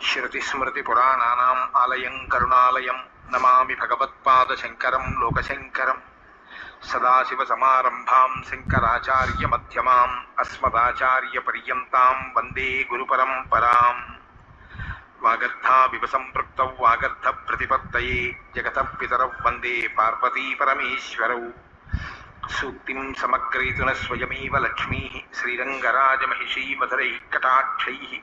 శృతిస్మృతిపురాణానాम् ఆలయం కరుణాలయం నమామి భగవత్పాదశంకరం లోకశంకరం సదాశివసమారంభాం శంకరాచార్యమ్యమాం అస్మదాచార్యపర్యంతం వందే గురుపరంపరాం వాగర్థావివ సంపృక్త వాగర్థ ప్రతిపత్తయే జగత పితరౌ వందే పార్వతీపరమేశ్వరౌ సూక్తిం సమగ్రయతున స్వయమేవ లక్ష్మీ శ్రీరంగరాజమహిషీ మధురై కటాక్షై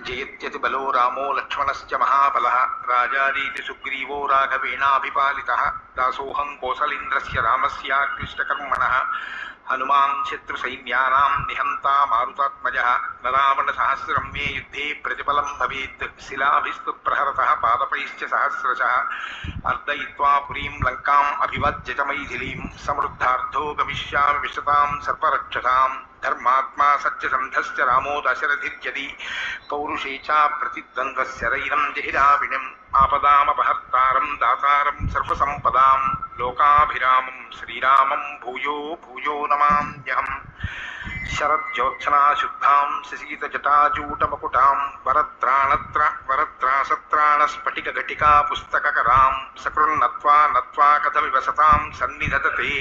जयत्यति बलो रामो लक्ष्मणश्च महाबलः राजारीति सुग्रीवो राघवेणाभिपालितः, दासोऽहं कोसलेन्द्रस्य रामस्याक्लिष्टकर्मणः हनुमान् शत्रुसैन्यानां निहन्ता मारुतात्मजः नरावणसहस्रं मे युद्धे प्रतिफलं भवेत् शिलाभिस्तु प्रहरतः पादपैश्च सहस्रशः, अर्दयित्वा पुरीं लङ्काम् अभिवज्य च मैथिलीं, समृद्धार्थो गमिष्यामि विशतां सर्परक्षसाम्। धर्मात्मा सत्यसन्धश्च रामो दशरथिर्यदि पौरुषे च प्रतिद्वन्द्वस्य रैरं जहिराविणम्। ఆపదామపహర్తారం దాతారం సర్వసంపదాం లోకాభిరామం శ్రీరామం భూయో భూయో నమామ్యహం శరజ్యోత్సనాశుద్ధాం శశీతజటాజూటమకుటాం వరత్రాణత్ర వరత్రాసత్రాణస్ఫటికఘటికా పుస్తకకరాం సకృన్నత్వా నత్వా కథమివ సతాం సన్నిధతతే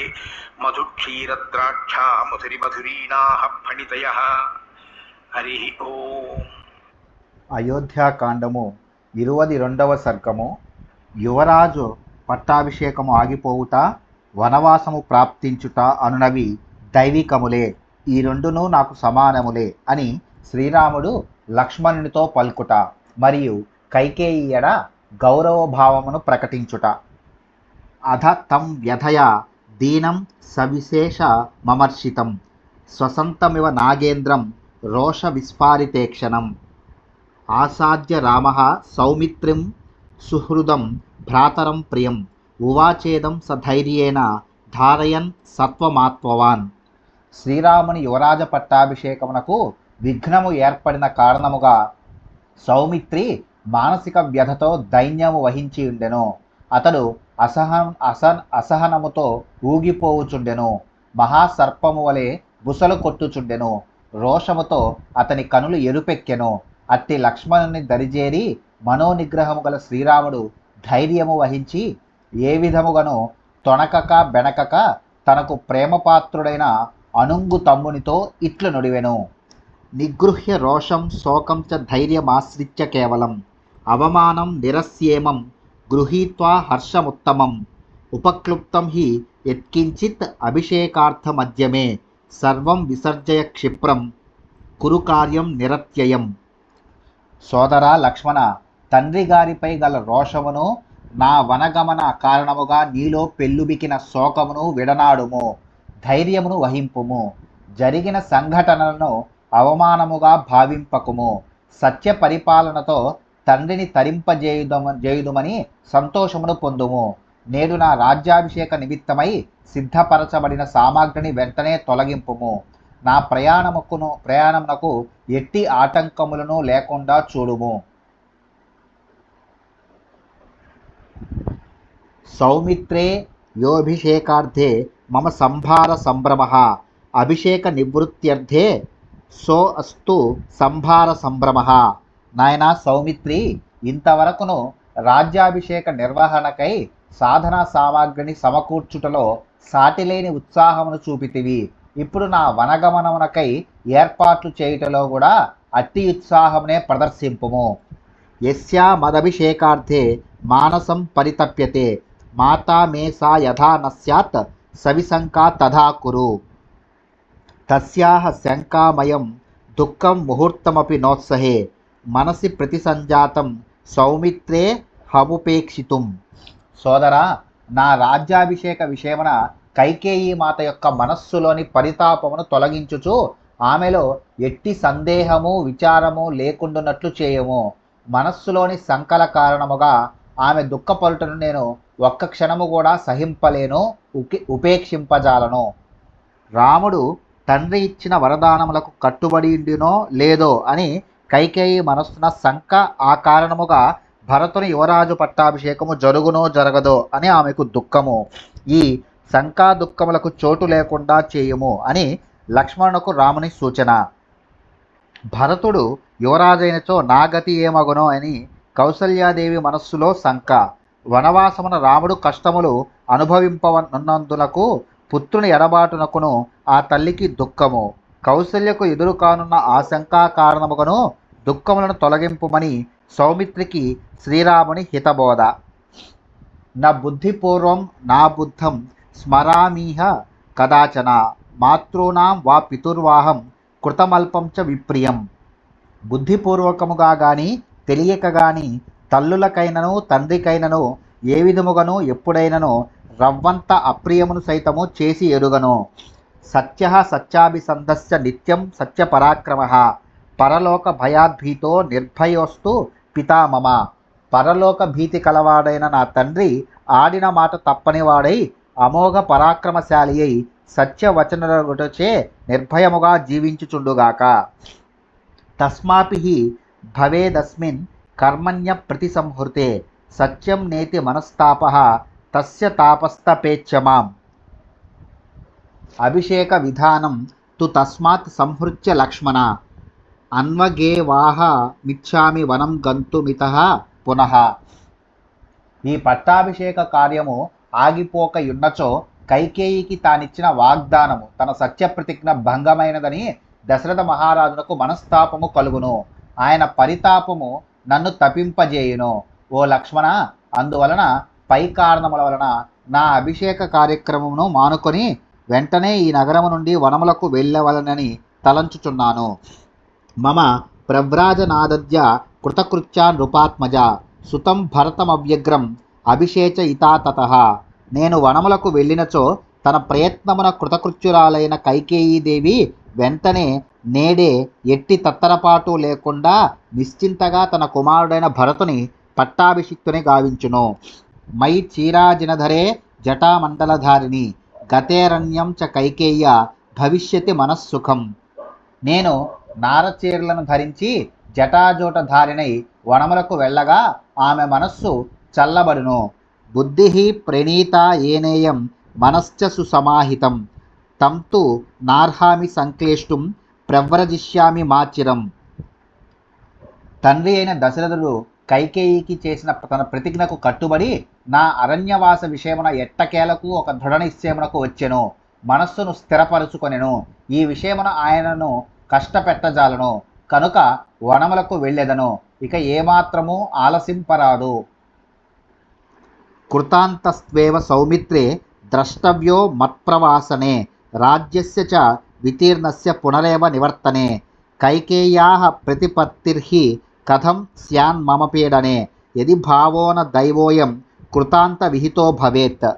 మధుక్షీరద్రాక్షా మధురిమధురీణాః ఫణితయः హరి ఓం అయోధ్యాకాండము ఇరువది రెండవ సర్గము. యువరాజు పట్టాభిషేకము ఆగిపోవుట వనవాసము ప్రాప్తించుట అనునవి దైవికములే. ఈ రెండును నాకు సమానములే అని శ్రీరాముడు లక్ష్మణునితో పలుకుట మరియు కైకేయియడ గౌరవభావమును ప్రకటించుట. అధ తం వ్యధయ దీనం సవిశేష మమర్షితం. స్వసంతమివ నాగేంద్రం రోష విస్ఫారితేక్షణం ఆసాద్య రామ సౌమిత్రిం సుహృదం భ్రాతరం ప్రియం ఉవాచేదం సధైర్యేన ధారయన్ సత్వమాత్మవాన్. శ్రీరాముని యువరాజ పట్టాభిషేకమునకు విఘ్నము ఏర్పడిన కారణముగా సౌమిత్రి మానసిక వ్యధతో దైన్యము వహించి ఉండెను. అతడు అసహం అసహ అసహనముతో ఊగిపోవుచుండెను. మహాసర్పము వలె బుసలు కొట్టుచుండెను. రోషముతో అతని కనులు ఎరుపెక్కెను. అట్టి లక్ష్మణుని దరిజేరి మనోనిగ్రహము గల శ్రీరాముడు ధైర్యము వహించి ఏ విధముగాను తొణకక బెణకక తనకు ప్రేమపాత్రుడైన అనుంగు తమ్మునితో ఇట్లు నుడివెను. నిగృహ్య రోషం శోకం చ ధైర్యమాశ్రిత్య కేవలం. అవమానం నిరస్యేమం గృహీత్వా హర్షముత్తమం. ఉపక్లుప్తం హి యత్కించిత్ అభిషేకార్థమద్యమే సర్వం విసర్జయ క్షిప్రం. కురు కార్యం నిరత్యయం. సోదరా లక్ష్మణ తండ్రి గారిపై గల రోషమును నా వనగమన కారణముగా నీలో పెళ్ళుబికిన శోకమును విడనాడుము ధైర్యమును వహింపుము జరిగిన సంఘటనలను అవమానముగా భావింపకుము సత్య పరిపాలనతో తండ్రిని తరింపజేయుదము చేయుదుమని సంతోషమును పొందుము. నేడు నా రాజ్యాభిషేక నిమిత్తమై సిద్ధపరచబడిన సామాగ్రిని వెంటనే తొలగింపుము. నా ప్రయాణముకును ప్రయాణమునకు ఎట్టి ఆటంకములను లేకుండా చూడుము. సౌమిత్రే యోభిషేకార్థే మమ సంభార సంభ్రమ. అభిషేక నివృత్త్యర్థే సో అస్తు సంభార సంభ్రమ. నాయనా సౌమిత్రి ఇంతవరకును రాజ్యాభిషేక నిర్వహణకై సాధనా సామాగ్రిని సమకూర్చుటలో సాటిలేని ఉత్సాహమును చూపితివి. ఇప్పుడు నా వనగమనమునకై ఏర్పాట్లు చేయుటలో కూడా అతి ఉత్సాహమునే ప్రదర్శింపుము. యస్యా మదభిషేకార్థే మానసం పరితప్యతే మాతా మే సా యథా నస్యాత్ సవిశంకా తథా కురు. తస్యాహ శంకామయం దుఃఖం ముహూర్తమపి నోత్సహే మనసి ప్రతిసంజాతం సౌమిత్రే హముపేక్షితుం. సోదరా నా రాజ్యాభిషేక విషయమున కైకేయి మాత యొక్క మనస్సులోని పరితాపమును తొలగించుచు ఆమెలో ఎట్టి సందేహము విచారము లేకుండునట్లు చేయము. మనస్సులోని సంకల కారణముగా ఆమె దుఃఖపలుటను నేను ఒక్క క్షణము కూడా సహింపలేను ఉపేక్షింపజాలను. రాముడు తండ్రి ఇచ్చిన వరదానములకు కట్టుబడి ఉండినో లేదో అని కైకేయి మనస్సున శంక ఆ కారణముగా భరతుని యువరాజు పట్టాభిషేకము జరుగునో జరగదో అని ఆమెకు దుఃఖము. ఈ శంకా దుఃఖములకు చోటు లేకుండా చేయుము అని లక్ష్మణునకు రాముని సూచన. భరతుడు యువరాజైనచో నాగతి ఏమగునో అని కౌసల్యాదేవి మనస్సులో శంక. వనవాసమున రాముడు కష్టములు అనుభవింపనున్నందులకు పుత్రుని ఎడబాటునకును ఆ తల్లికి దుఃఖము. కౌసల్యకు ఎదురు కానున్న ఆశంకా కారణముగను దుఃఖములను తొలగింపుమని సౌమిత్రికి శ్రీరాముని హితబోధ. నా బుద్ధిపూర్వం నా బుద్ధం స్మరామీహ కదాచన మాతృనాం వా పితుర్వాహం కృతమల్పం చ విప్రియం. బుద్ధిపూర్వకముగా గాని తెలియక గాని తల్లులకైనను తండ్రికైనను ఏ విధముగను ఎప్పుడైనను రవ్వంత అప్రియమును సైతము చేసి ఎరుగను. సత్య సత్యాభిసంధస్య నిత్యం సత్యపరాక్రమ. పరలోక భయాద్భీతో నిర్భయోస్తు పితామమ పరలోక భీతి కలవాడైన నా తండ్రి ఆడిన మాట తప్పనివాడై అమోఘ పరాక్రమశాలి అయి సత్యవచనరగుటచే నిర్భయముగా జీవించుచుండుగాక. తస్మాపి భవేదస్మిన్ కర్మణ్య ప్రతి సంహృతే సత్యం నేతి మనస్తాప తస్య తాపస్తపేచ్చమాం అభిషేక విధానం తు తస్మాత్ సంహృత్య లక్ష్మణ. అన్వగేవాహ మిచ్చామి వనం గంతుమిత పునః. నీ పట్టాభిషేక కార్యము ఆగిపోక యున్నచో కైకేయికి తానిచ్చిన వాగ్దానము. తన సత్యప్రతిజ్ఞ భంగమైనదని దశరథ మహారాజునకు మనస్తాపము కలుగును. ఆయన పరితాపము నన్ను తపింపజేయును ఓ లక్ష్మణ అందువలన పై కారణముల వలన నా అభిషేక కార్యక్రమమును మానుకొని వెంటనే ఈ నగరము నుండి వనములకు వెళ్ళవలనని తలంచుచున్నాను. మమ ప్రవ్రాజనాదద్య కృతకృత్యా నృపాత్మజ సుతం భరతమవ్యగ్రం. అభిషేచ ఇతాతత. నేను వనములకు వెళ్ళినచో తన ప్రయత్నమున కృతకృత్యురాలైన కైకేయీదేవి వెంటనే నేడే ఎట్టి తత్తరపాటు లేకుండా నిశ్చింతగా తన కుమారుడైన భరతుని పట్టాభిషిక్తుని గావించును. మై చీరాజినధరే జటామండలధారిణి గతేరణ్యం చ కైకేయ భవిష్యతి మనస్సుఖం. నేను నారచీరలను ధరించి జటాజోట ధారిణై వనములకు వెళ్ళగా ఆమె మనస్సు చల్లబడును. బుద్ధి ప్రణీత ఏనేయం మనశ్చ సుసమాహితం. తం తు నార్హామి సంక్లేష్టుం ప్రవ్రజిష్యామి మాచిరం. తండ్రి అయిన దశరథుడు కైకేయికి చేసిన తన ప్రతిజ్ఞకు కట్టుబడి నా అరణ్యవాస విషయమున ఎట్టకేలకు ఒక దృఢ నిశ్చయమునకు వచ్చెను. మనస్సును స్థిరపరుచుకొనెను. ఈ విషయమున ఆయనను కష్టపెట్టజాలను. కనుక వనములకు వెళ్ళెదను. ఇక ఏమాత్రము ఆలసింపరాదు. కృతాంతస్త్వేవ సౌమిత్రే ద్రష్టవ్యో మత్ప్రవాసనే రాజ్యస్య చ వితీర్ణస్య పునరేవ నివర్తనే కైకేయా ప్రతిపత్తిర్హి కథం స్యాన్ మమ పీడనే యది భావోన దైవోయం కృతాంత విహితో భవేత్.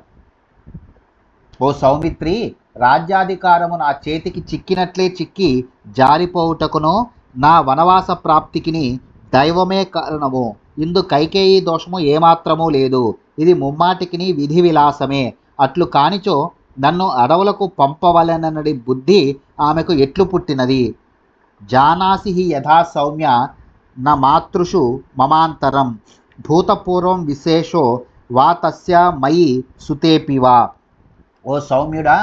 ఓ సౌమిత్రి రాజ్యాధికారము నా చేతికి చిక్కినట్లే చిక్కి జారిపోవుటకును నా వనవాస ప్రాప్తికిని దైవమే కారణము. ఇందు కైకేయి దోషము ఏమాత్రమూ లేదు. ఇది ముమ్మాటికిని విధి విలాసమే అట్లు కానిచో నన్ను అడవులకు పంపవలెనన్నడి బుద్ధి ఆమెకు ఎట్లు పుట్టినది? జానాసి హి యథా సౌమ్య న మాతృషు మమాంతరం. భూతపూర్వం విశేషో వా తస్య మయి సుతేపివా ఓ సౌమ్యుడా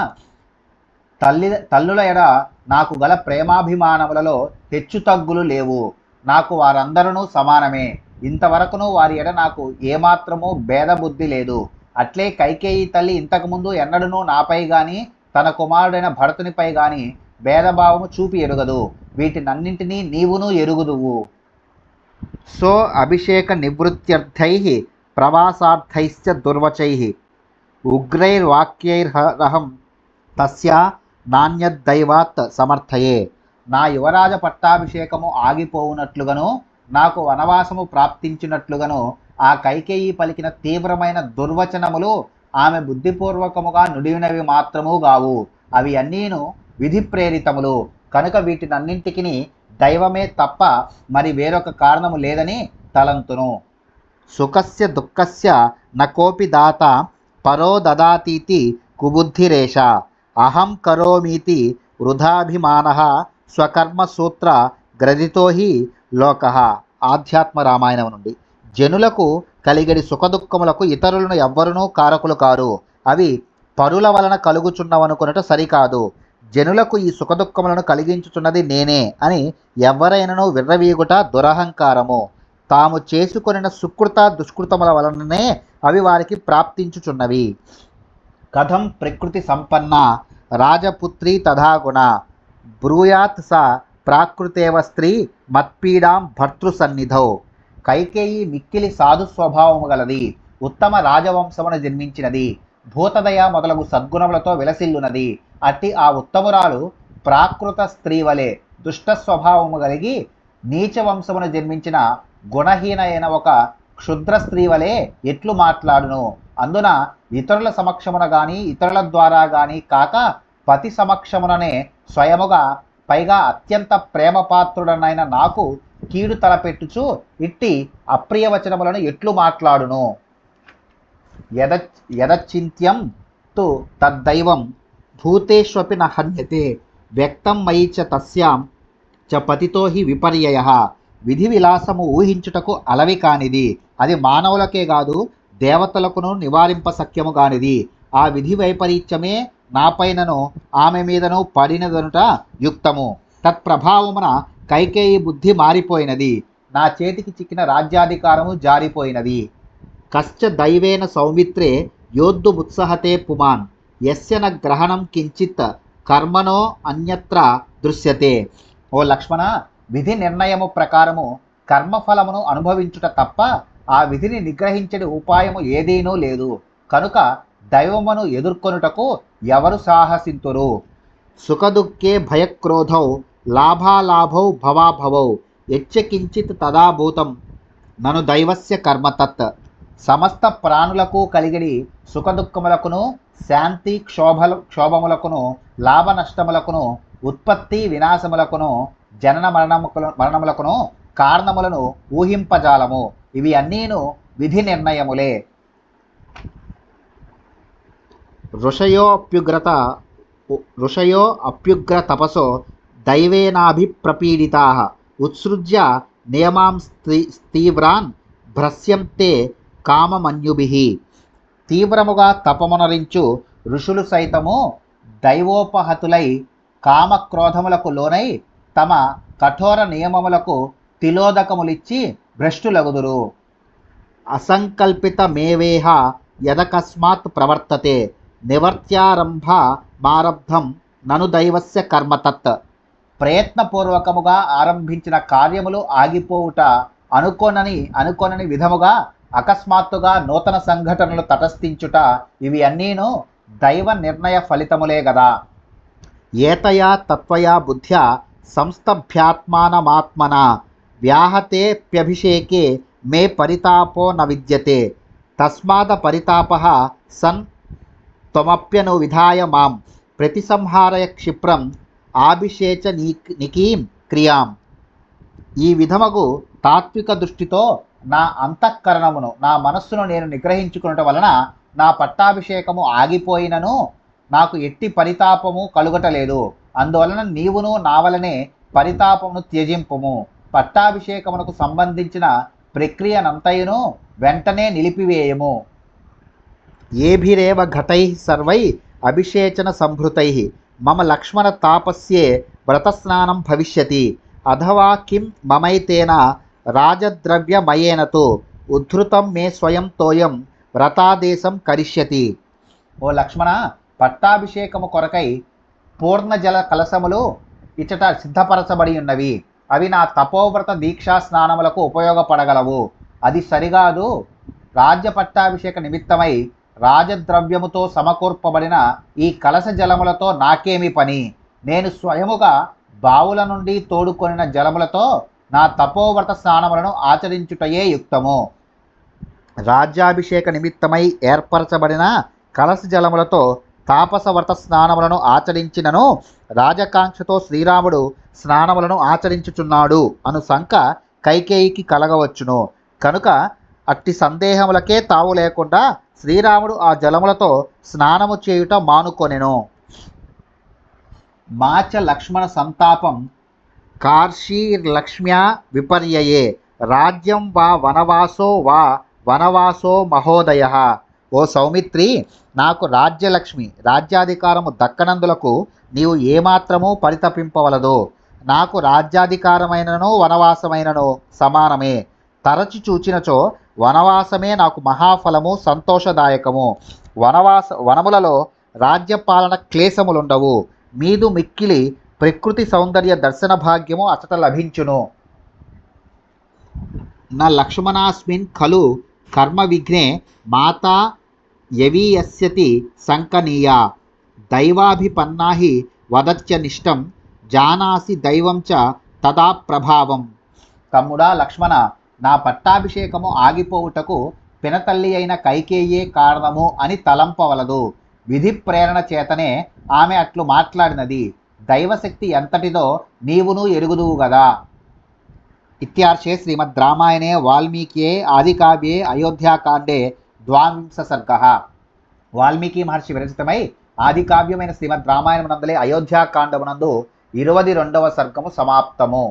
తల్లి తల్లుల ఎడ నాకు గల ప్రేమాభిమానములలో హెచ్చుతగ్గులు లేవు. నాకు వారందరూ సమానమే. ఇంతవరకును వారి ఎడ నాకు ఏమాత్రము భేదబుద్ధి లేదు. అట్లే కైకేయి తల్లి ఇంతకుముందు ఎన్నడనూ నాపై గాని తన కుమారుడైన భరతునిపై గాని భేదభావము చూపి ఎరుగదు. వీటినన్నింటినీ నీవును ఎరుగుదువు. సో అభిషేక నివృత్త్యర్థై ప్రవాసార్థైశ్చ దుర్వచై. ఉగ్రైర్వాక్యైర్హరహం తస్య నాణ్యదైవాత్ సమర్థయే. నా యువరాజ పట్టాభిషేకము ఆగిపోవునట్లుగాను నాకు వనవాసము ప్రాప్తించినట్లుగాను ఆ కైకేయి పలికిన తీవ్రమైన దుర్వచనములు ఆమె బుద్ధిపూర్వకముగా నుడివినవి మాత్రము గావు. అవి అన్నీను విధి ప్రేరితములు. కనుక వీటినన్నింటికి దైవమే తప్ప మరి వేరొక కారణము లేదని తలంతును. సుఖస్య దుఃఖస్య నకోపి దాత పరో దదాతీతి కుబుద్ధిరేష. అహం కరోమీతి వృధాభిమాన స్వకర్మసూత్ర గ్రదితో హి లోక ఆధ్యాత్మ రామాయణం నుండి. జనులకు కలిగడి సుఖదుఖములకు ఇతరులను ఎవ్వరునూ కారకులు కారు. అవి పరుల వలన కలుగుచున్నవనుకున్నట సరికాదు. జనులకు ఈ సుఖదుఖములను కలిగించుచున్నది నేనే అని ఎవరైనను విర్రవీగుట దురహంకారము. తాము చేసుకొనిన సుకృత దుష్కృతముల వలననే అవి వారికి ప్రాప్తించుచున్నవి. కథం ప్రకృతి సంపన్న రాజపుత్రి తథాగుణ. బ్రూయాత్ స ప్రాకృతేవ స్త్రీ మత్పీడాం భర్తృసన్నిధౌ. కైకేయి మిక్కిలి సాధు స్వభావము గలది ఉత్తమ రాజవంశమున జన్మించినది భూతదయ మొదలగు సద్గుణములతో విలసిల్లునది. అట్టి ఆ ఉత్తమురాలు ప్రాకృత స్త్రీ వలె దుష్ట స్వభావము కలిగి నీచ వంశమున జన్మించిన గుణహీన అయిన ఒక క్షుద్ర స్త్రీ వలె ఎట్లు మాట్లాడును? అందున ఇతరుల సమక్షమున గాని ఇతరుల ద్వారా గాని కాక పతి సమక్షముననే స్వయముగా పైగా అత్యంత ప్రేమపాత్రుడనైన నాకు కీడు తలపెట్టుచు ఇట్టి అప్రియ వచనములను ఎట్లు మాట్లాడును? యద యదచింత్యం తు తద్దైవం భూతేష్వపి నహన్యతే వ్యక్తం మయి చ తస్యాం చ పతితో హి విపర్యయ. విధి విలాసము ఊహించుటకు అలవి కానిది. అది మానవులకే కాదు దేవతలకును నివారింప సఖ్యము కానిది. ఆ విధి వైపరీత్యమే నాపైనను ఆమె మీదను పడినదనుట యుక్తము. తత్ప్రభావమున కైకేయి బుద్ధి మారిపోయినది. నా చేతికి చిక్కిన రాజ్యాధికారము జారిపోయినది. కశ్చ దైవేన సౌమిత్రే యోద్ధుముత్సహతే పుమాన్. యస్య గ్రహణం కించిత్ కర్మనో అన్యత్ర దృశ్యతే. ఓ లక్ష్మణ విధి నిర్ణయము ప్రకారము కర్మఫలమును అనుభవించుట తప్ప ఆ విధిని నిగ్రహించడి ఉపాయము ఏదీనూ లేదు. కనుక దైవమును ఎదుర్కొనుటకు ఎవరు సాహసింతురు? సుఖదుఃఖే భయక్రోధౌ లాభాలాభౌ భవాభవౌ యచ్చకించిత్ తదాభూతం నను దైవస్య కర్మ తత్. సమస్త ప్రాణులకు కలిగిడి సుఖదుఖములకును శాంతి క్షోభల క్షోభములకును లాభ నష్టములకును ఉత్పత్తి వినాశములకును జనన మరణముల మరణములకును కారణములను ఊహింపజాలము. ఇవి అన్నీను విధి నిర్ణయములే ఋషయోప్యుగ్రత ఋషయో అప్యుగ్ర తపసో దైవేనాభిప్రపీడితా ఉత్సృజ్య నియమాం స్త్రీ తీవ్రాన్ భ్రస్యంతే కామమన్యుభి తీవ్రముగా తపమునరించు ఋషులు సైతము దైవోపహతులై కామక్రోధములకు లోనై తమ కఠోర నియమములకు తిలోదకములిచ్చి భ్రష్టులగుదురు. అసంకల్పితమేవేహ యదకస్మాత్ ప్రవర్తతే నివర్త్యారంభ మారబ్ధం నను దైవస్య కర్మ తత్. ప్రయత్నపూర్వకముగా ఆరంభించిన కార్యములు ఆగిపోవుట అనుకోనని అనుకోనని విధముగా అకస్మాత్తుగా నూతన సంఘటనలు తటస్థించుట ఇవి అన్నీను దైవ నిర్ణయ ఫలితములే గదా. ఏతయా తత్వయా బుద్ధ్యా సంస్తభ్యాత్మానమాత్మన వ్యాహతేప్యభిషేకే మే పరితాపో న విద్యతే. తస్మాద పరితాప సన్ త్వమప్యను విధాయ మాం ప్రతిసంహారయ క్షిప్రం ఆభిషేచ నీ నికీం క్రియాం ఈ విధమగు తాత్విక దృష్టితో నా అంతఃకరణమును నా మనస్సును నేను నిగ్రహించుకునటం వలన నా పట్టాభిషేకము ఆగిపోయినను నాకు ఎట్టి పరితాపము కలుగటలేదు. అందువలన నీవును నా వలనే పరితాపమును త్యజింపుము. పట్టాభిషేకమునకు సంబంధించిన ప్రక్రియనంతయును వెంటనే నిలిపివేయము. ఏభిరేవ ఘటై సర్వై అభిషేచన సంభృతై. మమ లక్ష్మణ తాపస్యే వ్రతస్నానం భవిష్యతి. అథవా కిం మమైతేన రాజద్రవ్యమయేనతో ఉద్ధృతం మే స్వయం తోయం వ్రతాదేశం కరిష్యతి. ఓ లక్ష్మణ పట్టాభిషేకము కొరకై పూర్ణ జల కలశములు ఇచ్చట సిద్ధపరచబడి ఉన్నవి. అవి నా తపోవ్రత దీక్షా స్నానములకు ఉపయోగపడగలవు. అది సరిగాదు. రాజ్య పట్టాభిషేక నిమిత్తమై రాజద్రవ్యముతో సమకూర్పబడిన ఈ కలశ జలములతో నాకేమి పని? నేను స్వయముగా బావుల నుండి తోడుకొనిన జలములతో నా తపోవ్రత స్నానములను ఆచరించుటయే యుక్తము. రాజ్యాభిషేక నిమిత్తమై ఏర్పరచబడిన కలశ జలములతో తాపసవ్రత స్నానములను ఆచరించినను రాజకాంక్షతో శ్రీరాముడు స్నానములను ఆచరించుచున్నాడు అను శంక కైకేయికి కలగవచ్చును. కనుక అట్టి సందేహములకే తావు లేకుండా శ్రీరాముడు ఆ జలములతో స్నానము చేయుట మానుకొనెను. మాచ లక్ష్మణ సంతాపం కార్షీర్లక్ష్మ్యా విపర్యయే. రాజ్యం వా వనవాసో వా వనవాసో మహోదయ. ఓ సౌమిత్రి నాకు రాజ్యలక్ష్మి రాజ్యాధికారము దక్కనందులకు నీవు ఏమాత్రము పరితపింపవలదు. నాకు రాజ్యాధికారమైనను వనవాసమైనను సమానమే. తరచి చూచినచో వనవాసమే నాకు మహాఫలము సంతోషదాయకము. వనవాస వనములలో రాజ్యపాలన క్లేశములుండవు. మీదు మిక్కిలి ప్రకృతి సౌందర్య దర్శన భాగ్యము అచట లభించును. నా లక్ష్మణాస్మిన్ ఖలు కర్మ విఘ్నే మాతా యవీయస్యతి సంకనీయ. దైవాభిపన్నాహి వదత్యనిష్టం జానాసి దైవం చ తదా ప్రభావం. తమ్ముడా లక్ష్మణ నా పట్టాభిషేకము ఆగిపోవుటకు పినతల్లి అయిన కైకేయే కారణము అని తలంపవలదు. విధి ప్రేరణ చేతనే ఆమె అట్లు మాట్లాడినది. దైవశక్తి ఎంతటిదో నీవును ఎరుగుదువు గదా. ఇత్యార్షే శ్రీమద్ రామాయణే వాల్మీకియే ఆదికావ్యే అయోధ్యాకాండే ద్వావింశ సర్గ వాల్మీకి మహర్షి విరచితమై ఆదికావ్యమైన శ్రీమద్ రామాయణమునందలే అయోధ్యాకాండమునందు ఇరవది రెండవ సర్గము సమాప్తము.